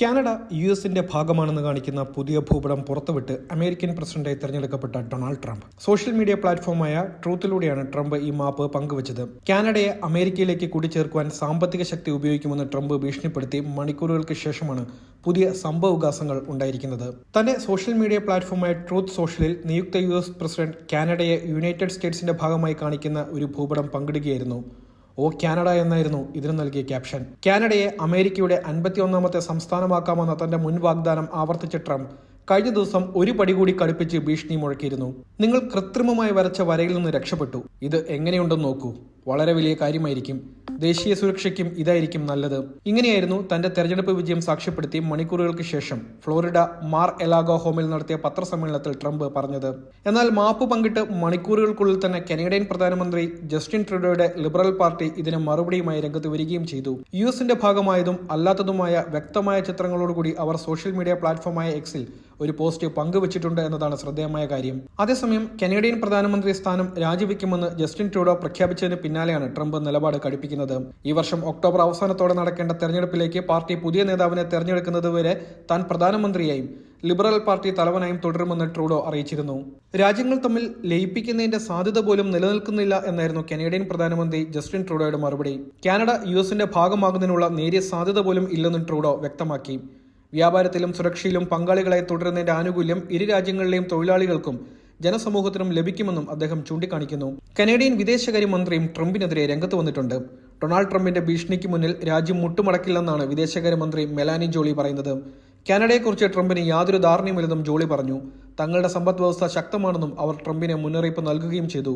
Canada U എസിന്റെ ഭാഗമാണെന്ന് കാണിക്കുന്ന പുതിയ ഭൂപടം പുറത്തുവിട്ട് അമേരിക്കൻ പ്രസിഡന്റായി തെരഞ്ഞെടുക്കപ്പെട്ട ഡൊണാൾഡ് ട്രംപ്. സോഷ്യൽ മീഡിയ പ്ലാറ്റ്ഫോമായ ട്രൂത്തിലൂടെയാണ് ട്രംപ് ഈ മാപ്പ് പങ്കുവച്ചത്. കാനഡയെ അമേരിക്കയിലേക്ക് കൂട്ടിച്ചേർക്കുവാൻ സാമ്പത്തിക ശക്തി ഉപയോഗിക്കുമെന്ന് ട്രംപ് ഭീഷണിപ്പെടുത്തി മണിക്കൂറുകൾക്ക് ശേഷമാണ് പുതിയ സംഭവവികാസങ്ങൾ ഉണ്ടായിരിക്കുന്നത്. തന്റെ സോഷ്യൽ മീഡിയ പ്ലാറ്റ്ഫോമായ ട്രൂത്ത് സോഷ്യലിൽ നിയുക്ത യു എസ് പ്രസിഡന്റ് കാനഡയെ യുണൈറ്റഡ് സ്റ്റേറ്റ്സിന്റെ ഭാഗമായി കാണിക്കുന്ന ഒരു ഭൂപടം പങ്കിടുകയായിരുന്നു. ഓ കാനഡ എന്നായിരുന്നു ഇതിന് നൽകിയ ക്യാപ്ഷൻ. കാനഡയെ അമേരിക്കയുടെ അൻപത്തിയൊന്നാമത്തെ സംസ്ഥാനമാക്കാമെന്ന തന്റെ മുൻ വാഗ്ദാനം ആവർത്തിച്ച ട്രംപ്. കഴിഞ്ഞ ദിവസം ഒരു പടി കൂടി കടുപ്പിച്ച് ഭീഷണി മുഴക്കിയിരുന്നു. നിങ്ങൾ കൃത്രിമമായി വരച്ച വരയിൽ നിന്ന് രക്ഷപ്പെട്ടു. ഇത് എങ്ങനെയുണ്ടെന്ന് നോക്കൂ. വളരെ വലിയ കാര്യമായിരിക്കും. ദേശീയ സുരക്ഷയ്ക്കും ഇതായിരിക്കും നല്ലത്. ഇങ്ങനെയായിരുന്നു തന്റെ തെരഞ്ഞെടുപ്പ് വിജയം സാക്ഷ്യപ്പെടുത്തി മണിക്കൂറുകൾക്ക് ശേഷം ഫ്ലോറിഡ മാർ എലാഗോ ഹോമിൽ നടത്തിയ പത്രസമ്മേളനത്തിൽ ട്രംപ് പറഞ്ഞത്. എന്നാൽ മാപ്പ് പങ്കിട്ട് മണിക്കൂറുകൾക്കുള്ളിൽ തന്നെ കനേഡിയൻ പ്രധാനമന്ത്രി ജസ്റ്റിൻ ട്രൂഡോയുടെ ലിബറൽ പാർട്ടി ഇതിന് മറുപടിയുമായി രംഗത്ത് വരികയും ചെയ്തു. യു എസിന്റെ ഭാഗമായതും അല്ലാത്തതുമായ വ്യക്തമായ ചിത്രങ്ങളോടുകൂടി അവർ സോഷ്യൽ മീഡിയ പ്ലാറ്റ്ഫോമായ എക്സിൽ ഒരു പോസ്റ്റ് പങ്കുവച്ചിട്ടുണ്ട് എന്നതാണ് ശ്രദ്ധേയമായ കാര്യം. അതേസമയം കനേഡിയൻ പ്രധാനമന്ത്രി സ്ഥാനം രാജിവെക്കുമെന്ന് ജസ്റ്റിൻ ട്രൂഡോ പ്രഖ്യാപിച്ചതിന് പിന്നാലെയാണ് ട്രംപ് നിലപാട് കടുപ്പിക്കുന്നത്. ഈ വർഷം ഒക്ടോബർ അവസാനത്തോടെ നടക്കേണ്ട തെരഞ്ഞെടുപ്പിലേക്ക് പാർട്ടി പുതിയ നേതാവിനെ തെരഞ്ഞെടുക്കുന്നതുവരെ താൻ പ്രധാനമന്ത്രിയായും ലിബറൽ പാർട്ടി തലവനായും തുടരുമെന്ന് ട്രൂഡോ അറിയിച്ചിരുന്നു. രാജ്യങ്ങൾ തമ്മിൽ ലയിപ്പിക്കുന്നതിന്റെ സാധ്യത പോലും നിലനിൽക്കുന്നില്ല എന്നായിരുന്നു കനേഡിയൻ പ്രധാനമന്ത്രി ജസ്റ്റിൻ ട്രൂഡോയുടെ മറുപടി. കാനഡ യു എസിന്റെ ഭാഗമാകുന്നതിനുള്ള നേരിയ സാധ്യത പോലും ഇല്ലെന്നും ട്രൂഡോ വ്യക്തമാക്കി. വ്യാപാരത്തിലും സുരക്ഷയിലും പങ്കാളികളായി തുടരുന്നതിന്റെ ആനുകൂല്യം ഇരു രാജ്യങ്ങളിലെയും തൊഴിലാളികൾക്കും ജനസമൂഹത്തിനും ലഭിക്കുമെന്നും അദ്ദേഹം ചൂണ്ടിക്കാണിക്കുന്നു. കനേഡിയൻ വിദേശകാര്യമന്ത്രിയും ട്രംപിനെതിരെ രംഗത്ത് വന്നിട്ടുണ്ട്. ഡൊണാൾഡ് ട്രംപിന്റെ ഭീഷണിക്ക് മുന്നിൽ രാജ്യം മുട്ടുമടക്കില്ലെന്നാണ് വിദേശകാര്യമന്ത്രി മെലാനി ജോളി പറയുന്നത്. കാനഡയെക്കുറിച്ച് ട്രംപിന് യാതൊരു ധാരണയുമില്ലെന്നും ജോളി പറഞ്ഞു. തങ്ങളുടെ സമ്പദ് വ്യവസ്ഥ ശക്തമാണെന്നും അവർ ട്രംപിന് മുന്നറിയിപ്പ് നൽകുകയും ചെയ്തു.